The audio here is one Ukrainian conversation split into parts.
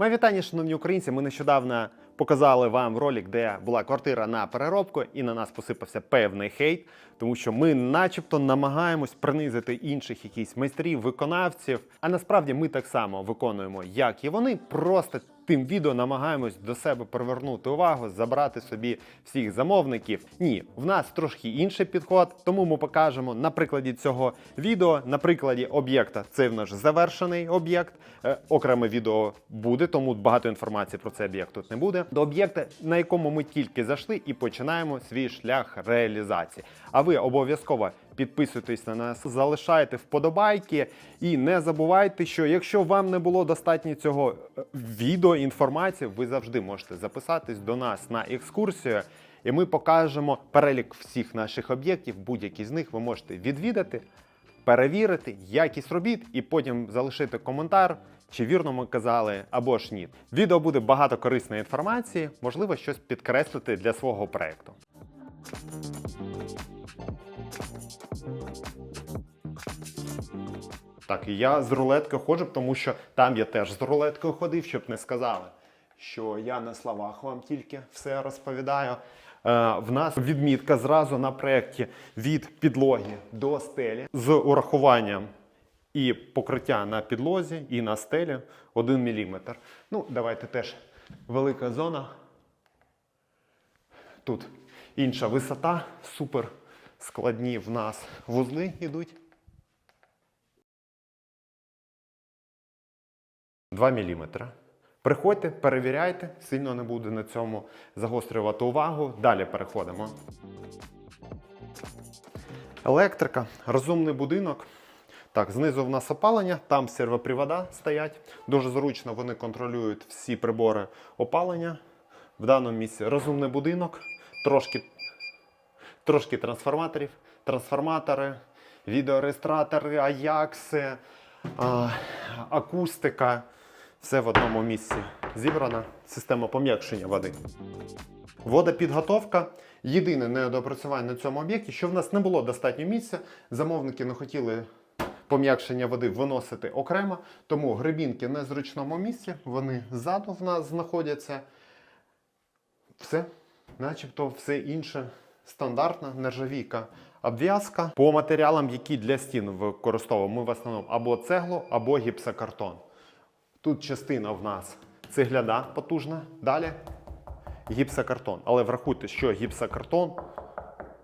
Мої вітання, шановні українці. Ми нещодавно показали вам ролик, де була квартира на переробку, і на нас посипався певний хейт, тому що ми, начебто, намагаємось принизити інших якісь майстрів, виконавців. А насправді ми так само виконуємо, як і вони, просто тим відео намагаємось до себе привернути увагу, забрати собі всіх замовників. Ні, в нас трошки інший підход, тому ми покажемо на прикладі цього відео, на прикладі об'єкта. Це в наш завершений об'єкт. Е, окреме відео буде, тому багато інформації про цей об'єкт тут не буде. До об'єкта, на якому ми тільки зайшли, і починаємо свій шлях реалізації. А ви обов'язково підписуйтесь на нас, залишайте вподобайки і не забувайте, що якщо вам не було достатньо цього е, відео інформації, ви завжди можете записатись до нас на екскурсію. І ми покажемо перелік всіх наших об'єктів. Будь-які з них ви можете відвідати, перевірити якість робіт і потім залишити коментар, чи вірно ми казали або ж ні. Відео буде багато корисної інформації, можливо, щось підкреслити для свого проекту. Так, і я з рулеткою ходжу, тому що там я теж з рулеткою ходив, щоб не сказали, що я на словах вам тільки все розповідаю. Е, в нас відмітка зразу на проєкті від підлоги до стелі з урахуванням і покриття на підлозі, і на стелі 1 мм. Ну, давайте теж велика зона. Тут інша висота, супер складні в нас вузли йдуть. 2 мм. Приходьте, перевіряйте, сильно не буде на цьому загострювати увагу. Далі переходимо. Електрика, розумний будинок. Так, знизу в нас опалення, там сервопривода стоять. Дуже зручно вони контролюють всі прибори опалення. В даному місці розумний будинок, трошки, трошки трансформаторів, трансформатори, відеореєстратори, аякси, акустика. Все в одному місці зібрана. Система пом'якшення води. Водопідготовка. Єдине недопрацювання на цьому об'єкті, що в нас не було достатньо місця. Замовники не хотіли пом'якшення води виносити окремо, тому грибінки на зручному місці, вони ззаду в нас знаходяться. Все, начебто, все інше стандартна нержавійка. Обв'язка по матеріалам, які для стін використовуємо, ми в основному або цеглу, або гіпсокартон. Тут частина в нас цегляна потужна, далі гіпсокартон. Але врахуйте, що гіпсокартон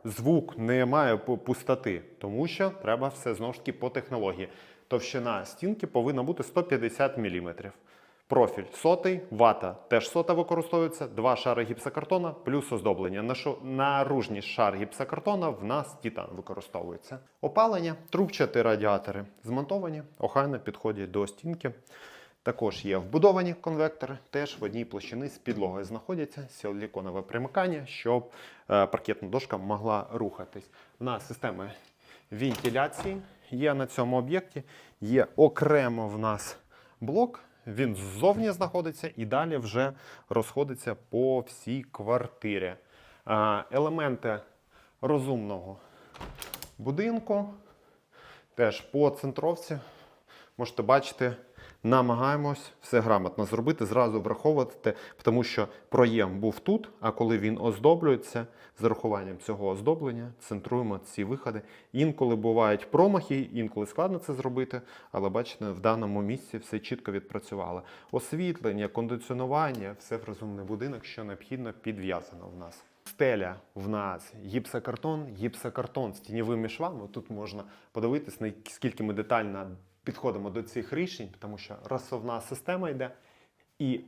звук не має пустоти, тому що треба все знову ж таки по технології. Товщина стінки повинна бути 150 мм. Профіль сотий, вата теж сота використовується, два шари гіпсокартона плюс оздоблення. Нашу- Наружній шар гіпсокартона в нас титан використовується. Опалення, трубчаті радіатори змонтовані, охайно підходять до стінки. Також є вбудовані конвектори, теж в одній площини з підлогою знаходяться силіконове примикання, щоб е, паркетна дошка могла рухатись. У нас системи вентиляції є на цьому об'єкті. Є окремо в нас блок, він ззовні знаходиться і далі вже розходиться по всій квартирі. Елементи розумного будинку теж по центровці можете бачити, намагаємось все грамотно зробити, зразу враховувати, тому що проєм був тут, а коли він оздоблюється, з урахуванням цього оздоблення центруємо ці виходи. Інколи бувають промахи, інколи складно це зробити, але бачите, в даному місці все чітко відпрацювало. Освітлення, кондиціонування, все в розумний будинок, що необхідно, підв'язано в нас. Стеля в нас гіпсокартон, гіпсокартон з тіньовими швами. Тут можна подивитись, наскільки ми детально підходимо до цих рішень, тому що розсувна система йде. І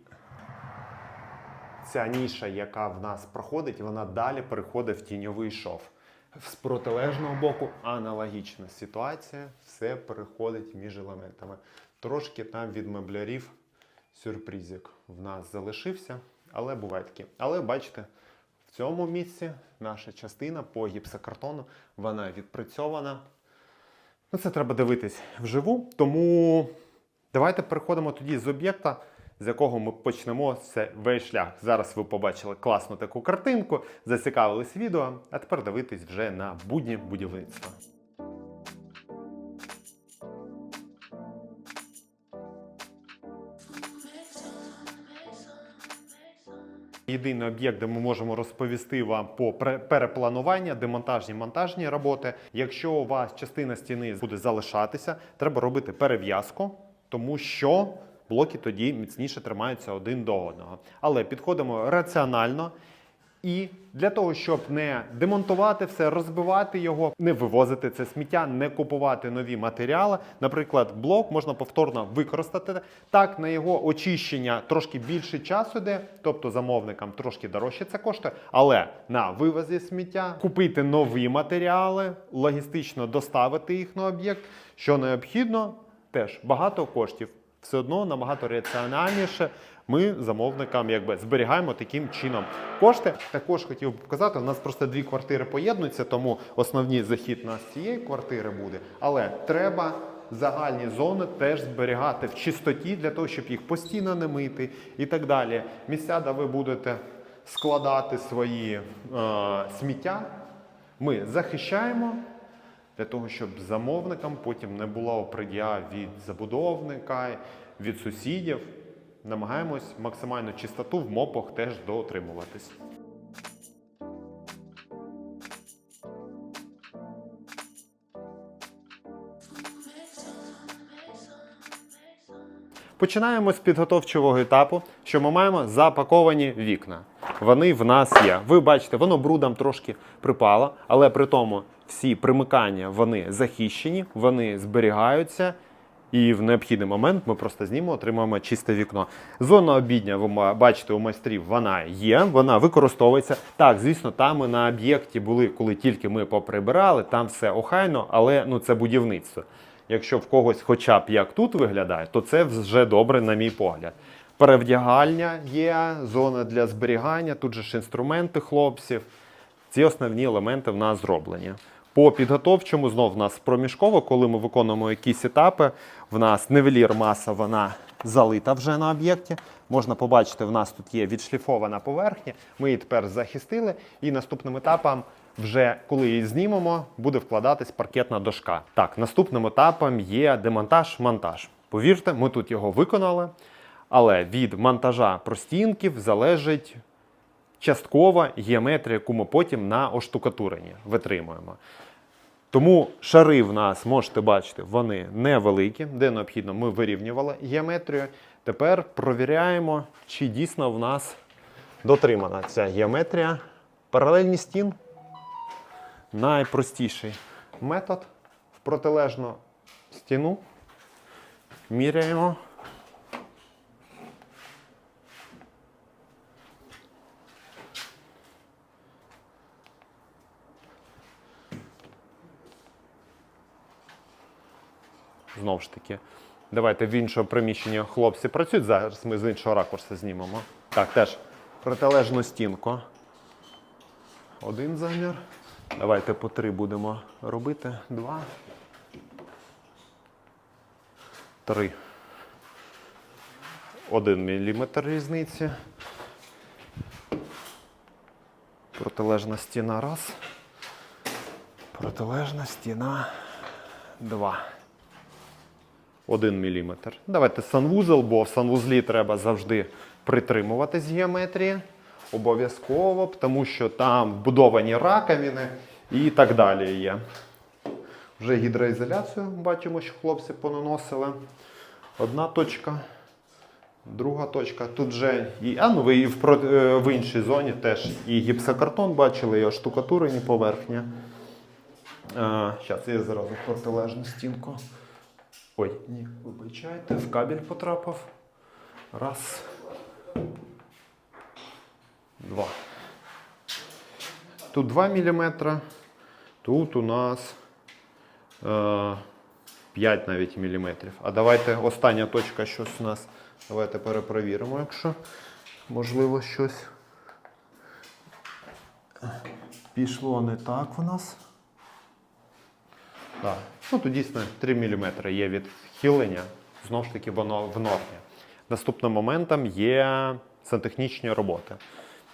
ця ніша, яка в нас проходить, вона далі переходить в тіньовий шов. З протилежного боку аналогічна ситуація, все переходить між елементами. Трошки там від меблярів сюрпризик в нас залишився, але буває таке. Але бачите, в цьому місці наша частина по гіпсокартону, вона відпрацьована. Ну, це треба дивитись вживу. Тому давайте переходимо тоді з об'єкта, з якого ми почнемо це весь шлях. Зараз ви побачили класну таку картинку, зацікавились відео, а тепер дивитись вже на будні будівництва. Єдиний об'єкт, де ми можемо розповісти вам по перепланування, демонтажні монтажні роботи. Якщо у вас частина стіни буде залишатися, треба робити перев'язку, тому що блоки тоді міцніше тримаються один до одного. Але підходимо раціонально. І для того, щоб не демонтувати все, розбивати його, не вивозити це сміття, не купувати нові матеріали. Наприклад, блок можна повторно використати. Так, на його очищення трошки більше часу йде, тобто замовникам трошки дорожче це коштує. Але на вивозі сміття купити нові матеріали, логістично доставити їх на об'єкт, що необхідно, теж багато коштів. Все одно набагато раціональніше ми замовникам якби зберігаємо таким чином кошти. Також хотів показати, у нас просто дві квартири поєднуються, тому основний захід з цієї квартири буде. Але треба загальні зони теж зберігати в чистоті для того, щоб їх постійно не мити і так далі. Місця, де ви будете складати свої е, сміття, ми захищаємо для того, щоб замовникам потім не було пред'яв від забудовника, від сусідів. Намагаємось максимальну чистоту в мопах теж дотримуватись. Починаємо з підготовчого етапу, що ми маємо запаковані вікна. Вони в нас є. Ви бачите, воно брудом трошки припало, але при тому всі примикання вони захищені, вони зберігаються. І в необхідний момент ми просто знімемо, отримаємо чисте вікно. Зона обідня, ви бачите, у майстрів вона є, вона використовується. Так, звісно, там ми на об'єкті були, коли тільки ми поприбирали, там все охайно, але ну це будівництво. Якщо в когось хоча б як тут виглядає, то це вже добре, на мій погляд. Перевдягальня є, зона для зберігання, тут же ж інструменти хлопців. Ці основні елементи в нас зроблені. По підготовчому знов в нас проміжково, коли ми виконуємо якісь етапи, в нас невелір маса вона залита вже на об'єкті. Можна побачити, в нас тут є відшліфована поверхня. Ми її тепер захистили. І наступним етапом, вже коли її знімемо, буде вкладатись паркетна дошка. Так, наступним етапом є демонтаж-монтаж. Повірте, ми тут його виконали. Але від монтажа простінків залежить часткова геометрія, яку ми потім на оштукатуренні витримуємо. Тому шари в нас можете бачити, вони невеликі, де необхідно, ми вирівнювали геометрію. Тепер провіряємо, чи дійсно в нас дотримана ця геометрія. Паралельні стін найпростіший метод в протилежну стіну. Міряємо. Знову ж таки, давайте в іншому приміщенні хлопці працюють. Зараз ми з іншого ракурсу знімемо. Так, теж протилежну стінку. Один замір. Давайте по три будемо робити. Два. Три. Один міліметр різниці. Протилежна стіна раз. Протилежна стіна два. 1 мм. Давайте санвузол, бо в санвузлі треба завжди притримуватись геометрії. Обов'язково, тому що там вбудовані раковини і так далі є. Вже гідроізоляцію бачимо, що хлопці понаносили. Одна точка, друга точка. Тут вже і, а, ну, ви і в, е, в іншій зоні теж і гіпсокартон бачили, і оштукатурені поверхні. Зараз я зразу протилежну стінку. Ой, ні, вибачайте, в кабель потрапив. Раз. Два. Тут 2 мм. Тут у нас е, 5 навіть міліметрів. А давайте остання точка щось у нас. Давайте перепровіримо, якщо можливо щось пішло не так у нас. Так. Ну, тут дійсно 3 мм є відхилення. Знову ж таки, воно в нормі. Наступним моментом є сантехнічні роботи.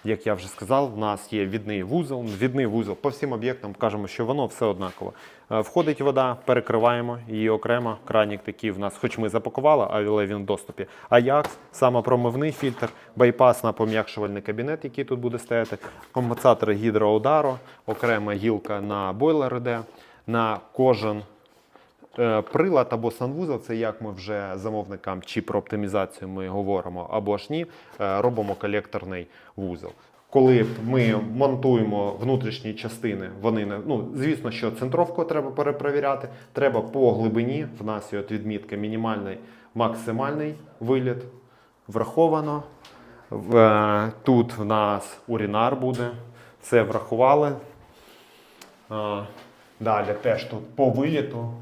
Як я вже сказав, в нас є відний вузол. Відний вузол по всім об'єктам кажемо, що воно все однаково. Е, Входить вода, перекриваємо її окремо. Кранік такий в нас, хоч ми запакували, але він в доступі. Аякс, самопромивний фільтр, байпасно-пом'якшувальний кабінет, який тут буде стояти, компенсатор гідроудару, окрема гілка на бойлер іде, на кожен Прилад або санвузол, це як ми вже замовникам чи про оптимізацію ми говоримо, або ж ні, е, робимо колекторний вузол. Коли ми монтуємо внутрішні частини, вони не ну звісно, що центровку треба перепровіряти. Треба по глибині. В нас є от відмітка мінімальний, максимальний виліт. Враховано. Е, Тут в нас урінар буде. Це врахували. Далі теж тут по виліту.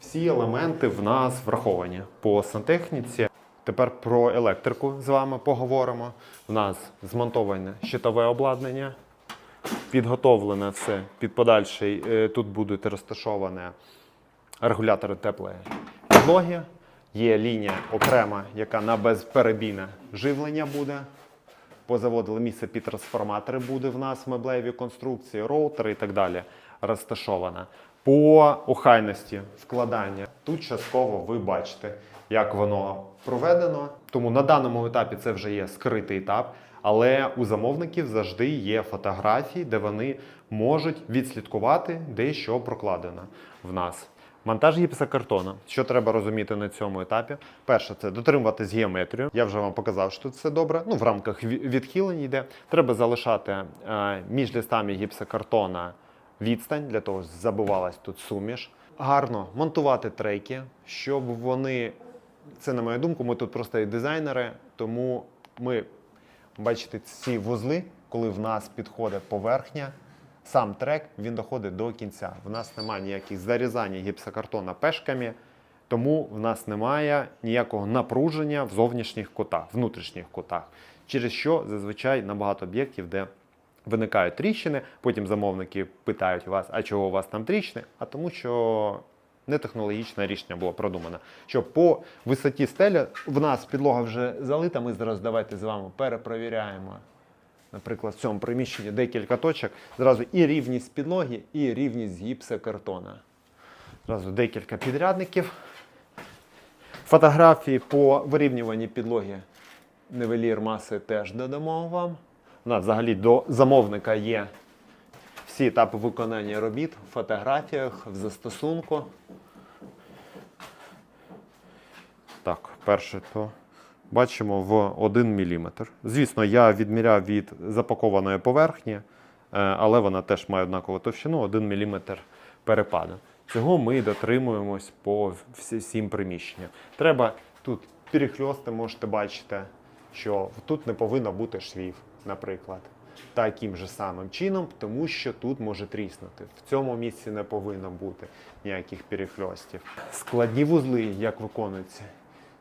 Всі елементи в нас враховані по сантехніці. Тепер про електрику з вами поговоримо. В нас змонтоване щитове обладнання, підготовлене все під подальший. Е, Тут будуть розташовані регулятори теплої підлоги. Є лінія окрема, яка на безперебійне живлення буде. Позаводили місце під трансформатори буде в нас в меблевій конструкції, роутери і так далі розташована. По охайності вкладання тут частково ви бачите, як воно проведено. Тому на даному етапі це вже є скритий етап. Але у замовників завжди є фотографії, де вони можуть відслідкувати, де що прокладено в нас. Монтаж гіпсокартону. Що треба розуміти на цьому етапі? Перше, це дотримуватись геометрію. Я вже вам показав, що все добре. Ну, в рамках ві- відхилень йде. Треба залишати е, між листами гіпсокартона відстань для того, щоб забивалась тут суміш. Гарно монтувати трейки, щоб вони. Це на мою думку, ми тут просто і дизайнери, тому ми бачите ці вузли, коли в нас підходить поверхня, сам трек він доходить до кінця. В нас немає ніяких зарізань гіпсокартона пешками, тому в нас немає ніякого напруження в зовнішніх кутах, внутрішніх кутах. Через що зазвичай на багато об'єктів, де виникають тріщини, потім замовники питають вас, а чого у вас там тріщини? А тому що нетехнологічне рішення було продумано. Що по висоті стеля в нас підлога вже залита. Ми зараз давайте з вами перепровіряємо. Наприклад, в цьому приміщенні декілька точок. Зразу і рівність підлоги, і рівність гіпсокартона. Зразу декілька підрядників. Фотографії по вирівнюванні підлоги нивелір маси теж додамо вам. У нас взагалі до замовника є всі етапи виконання робіт в фотографіях, в застосунку. Так, перше то бачимо в 1 мм. Звісно, я відміряв від запакованої поверхні, е, але вона теж має однакову товщину 1 мм перепаду. Цього ми дотримуємось по всім приміщенням. Треба тут перехльости, можете бачити, що тут не повинно бути швів, наприклад. Таким же самим чином, тому що тут може тріснути. В цьому місці не повинно бути ніяких перехльостів. Складні вузли, як виконуються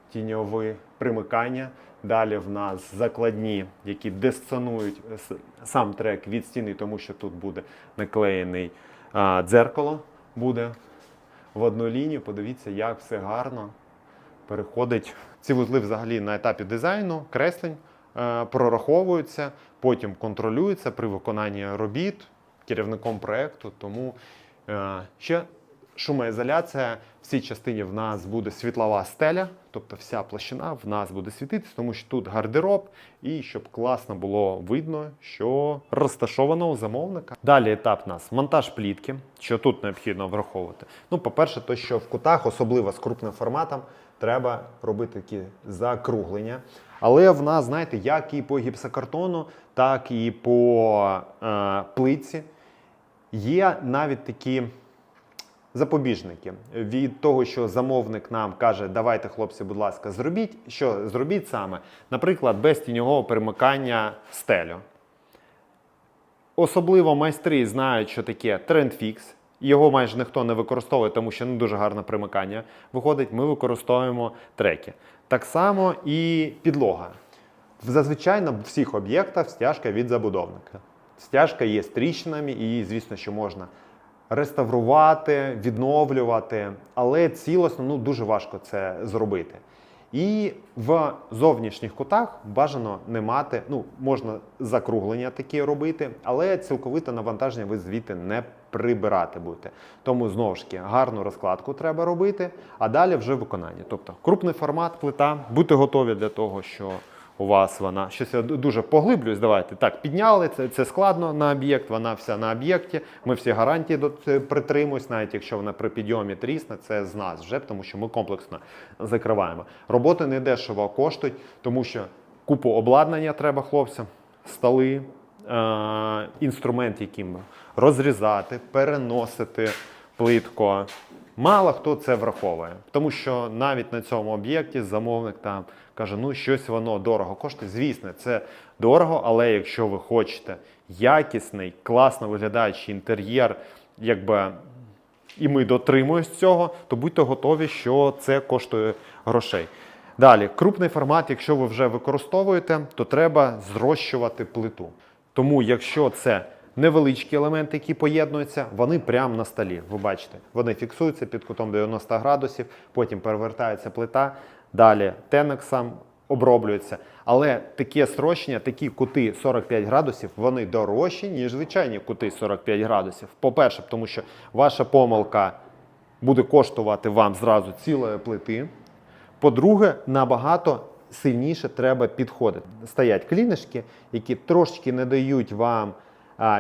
тіньові примикання. Далі в нас закладні, які дистанують сам трек від стіни, тому що тут буде наклеєний а, дзеркало, буде в одну лінію. Подивіться, як все гарно переходить. Ці вузли взагалі на етапі дизайну, креслень прораховуються, потім контролюються при виконанні робіт керівником проєкту. Тому е, ще шумоізоляція. В цій частині в нас буде світлова стеля, тобто вся площина в нас буде світитися, тому що тут гардероб, і щоб класно було видно, що розташовано у замовника. Далі етап у нас монтаж плітки, що тут необхідно враховувати. Ну, по-перше, то що в кутах, особливо з крупним форматом, треба робити такі закруглення. Але в нас, знаєте, як і по гіпсокартону, так і по е, плитці, є навіть такі запобіжники від того, що замовник нам каже, давайте, хлопці, будь ласка, зробіть. Що зробіть саме? Наприклад, без тіньового перемикання стелю. Особливо майстри знають, що таке трендфікс. Його майже ніхто не використовує, тому що не дуже гарне примикання виходить. Ми використовуємо треки. Так само і підлога. Зазвичай на всіх об'єктах стяжка від забудовника. Стяжка є і її, звісно, що можна реставрувати, відновлювати, але цілосно ну, дуже важко це зробити. І в зовнішніх кутах бажано не мати, ну можна закруглення такі робити, але цілковите навантаження ви звідти не прибирати будете. Тому знову ж таки гарну розкладку треба робити, а далі вже виконання. Тобто крупний формат, плита, бути готові для того, що у вас вона щось я дуже поглиблююсь. Давайте так, підняли це, це складно на об'єкт, вона вся на об'єкті. Ми всі гарантії до це притримуємось, навіть якщо вона при підйомі трісне, це з нас вже, тому що ми комплексно закриваємо. Роботи не дешево коштують, тому що купу обладнання треба хлопцям, столи, е- інструмент, яким розрізати, переносити плитко. Мало хто це враховує, тому що навіть на цьому об'єкті замовник там каже, ну щось воно дорого коштує. Звісно, це дорого, але якщо ви хочете якісний, класно виглядаючий інтер'єр, якби і ми дотримуємось цього, то будьте готові, що це коштує грошей. Далі, крупний формат, якщо ви вже використовуєте, то треба зрощувати плиту. Тому, якщо це невеличкі елементи, які поєднуються, вони прямо на столі. Ви бачите, вони фіксуються під кутом 90 градусів, потім перевертається плита, далі тенексом оброблюється. Але таке срощення, такі кути 45 градусів, вони дорожчі, ніж звичайні кути 45 градусів. По-перше, тому що ваша помилка буде коштувати вам зразу цілої плити. По-друге, набагато сильніше треба підходити. Стоять клінишки, які трошечки не дають вам,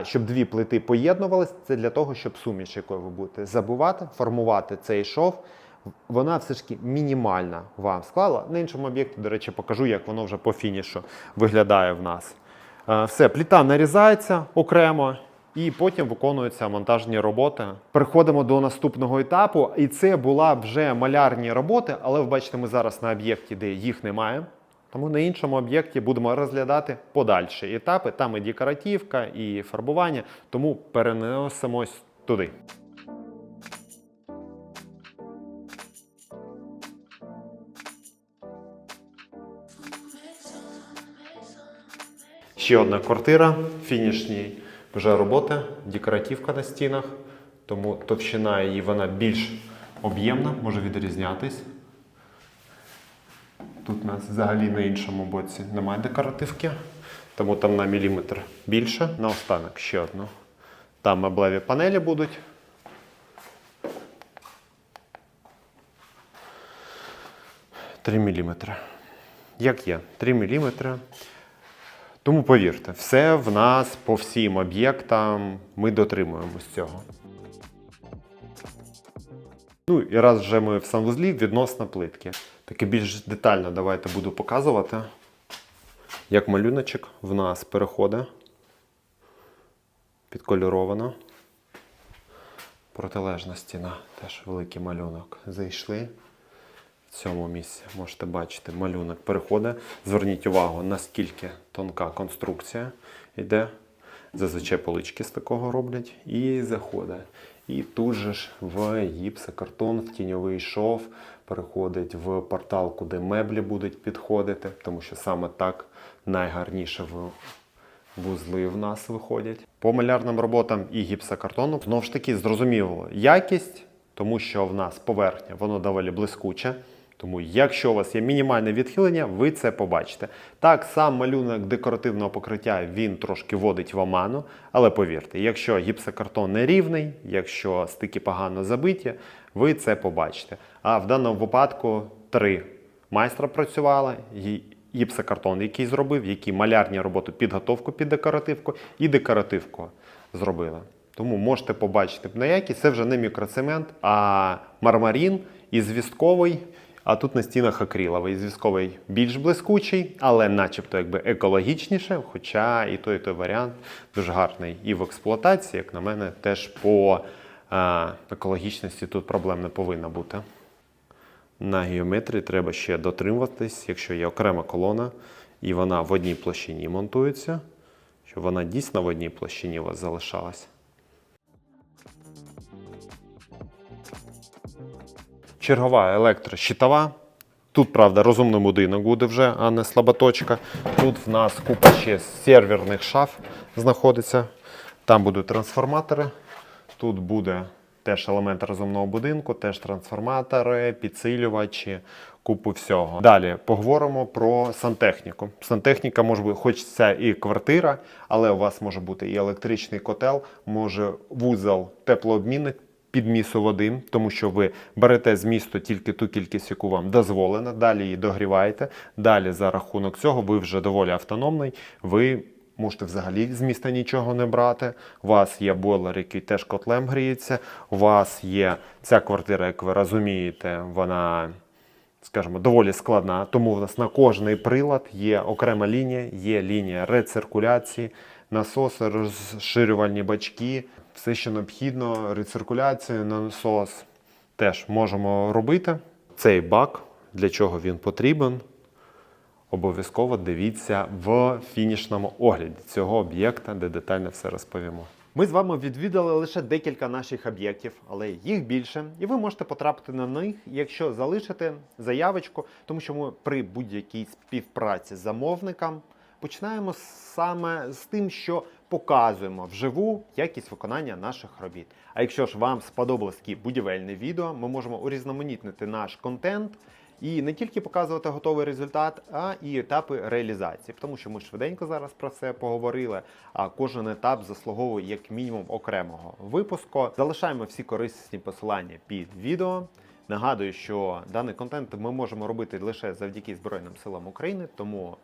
щоб дві плити поєднувалися. Це для того, щоб суміш, якою ви будете забувати, формувати цей шов. Вона все ж таки мінімальна вам склала. На іншому об'єкті, до речі, покажу, як воно вже по фінішу виглядає в нас. Все, пліта нарізається окремо. І потім виконуються монтажні роботи. Переходимо до наступного етапу. І це була вже малярні роботи, але ви бачите, ми зараз на об'єкті, де їх немає. Тому на іншому об'єкті будемо розглядати подальші етапи. Там і декоративка, і фарбування, тому переносимось туди. Ще одна квартира, фінішні вже роботи, декоративка на стінах, тому товщина її вона більш об'ємна, може відрізнятись. Тут у нас взагалі на іншому боці немає декоративки, тому там на міліметр більше. Наостанок ще одну. Там меблеві панелі будуть. Три міліметри. Як є? 3 міліметри. Тому повірте, все в нас по всім об'єктам ми дотримуємось цього. Ну і раз вже ми в санвузлі відносно плитки. Таке більш детально давайте буду показувати, як малюночок в нас переходить. Підкольоровано. Протилежна стіна, теж великий малюнок. Зайшли в цьому місці можете бачити, малюнок переходить. Зверніть увагу, наскільки тонка конструкція йде. Зазвичай полички з такого роблять і заходить. І тут же ж в гіпсокартон, в тіньовий шов переходить в портал, куди меблі будуть підходити, тому що саме так найгарніше в вузли в нас виходять. По малярним роботам і гіпсокартону знову ж таки зрозуміло якість, тому що в нас поверхня воно доволі блискуче. Тому, якщо у вас є мінімальне відхилення, ви це побачите. Так, сам малюнок декоративного покриття він трошки вводить в оману, але повірте, якщо гіпсокартон не рівний, якщо стики погано забиті, ви це побачите. А в даному випадку три майстра працювали. Гіпсокартон, який зробив, які малярні роботи, підготовку під декоративку і декоративку зробили. Тому можете побачити на якість. Це вже не мікроцемент, а мармарин і звістковий. А тут на стінах акриловий. Зв'язковий більш блискучий, але начебто якби екологічніше. Хоча і той, і той варіант дуже гарний і в експлуатації, як на мене, теж по е, екологічності тут проблем не повинно бути. На геометрії треба ще дотримуватись, якщо є окрема колона і вона в одній площині монтується, щоб вона дійсно в одній площині у вас залишалась. Чергова електрощитова. Тут, правда, розумний будинок буде вже, а не слаботочка. Тут в нас купа ще серверних шаф знаходиться. Там будуть трансформатори. Тут буде теж елемент розумного будинку, теж трансформатори, підсилювачі, купу всього. Далі поговоримо про сантехніку. Сантехніка може бути, хоч це і квартира, але у вас може бути і електричний котел, може вузол теплообмінник під місу води, тому що ви берете з місту тільки ту кількість, яку вам дозволено, далі її догріваєте. Далі за рахунок цього ви вже доволі автономний. Ви можете взагалі з міста нічого не брати. У вас є бойлер, який теж котлем гріється. У вас є ця квартира, як ви розумієте, вона. Скажімо, доволі складна, тому в нас на кожний прилад є окрема лінія, є лінія рециркуляції, насоси, розширювальні бачки, все, що необхідно, рециркуляцію, насос теж можемо робити. Цей бак, для чого він потрібен, обов'язково дивіться в фінішному огляді цього об'єкта, де детально все розповімо. Ми з вами відвідали лише декілька наших об'єктів, але їх більше, і ви можете потрапити на них, якщо залишите заявочку, тому що ми при будь-якій співпраці з замовником починаємо саме з тим, що показуємо вживу якість виконання наших робіт. А якщо ж вам сподобалось такі будівельне відео, ми можемо урізноманітнити наш контент. І не тільки показувати готовий результат, а і етапи реалізації. Тому що ми швиденько зараз про це поговорили. А кожен етап заслуговує як мінімум окремого випуску. Залишаємо всі корисні посилання під відео. Нагадую, що даний контент ми можемо робити лише завдяки Збройним силам України, тому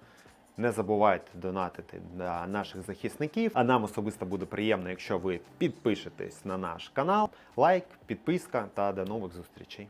не забувайте донатити на наших захисників. А нам особисто буде приємно, якщо ви підпишетесь на наш канал. Лайк, підписка та до нових зустрічей.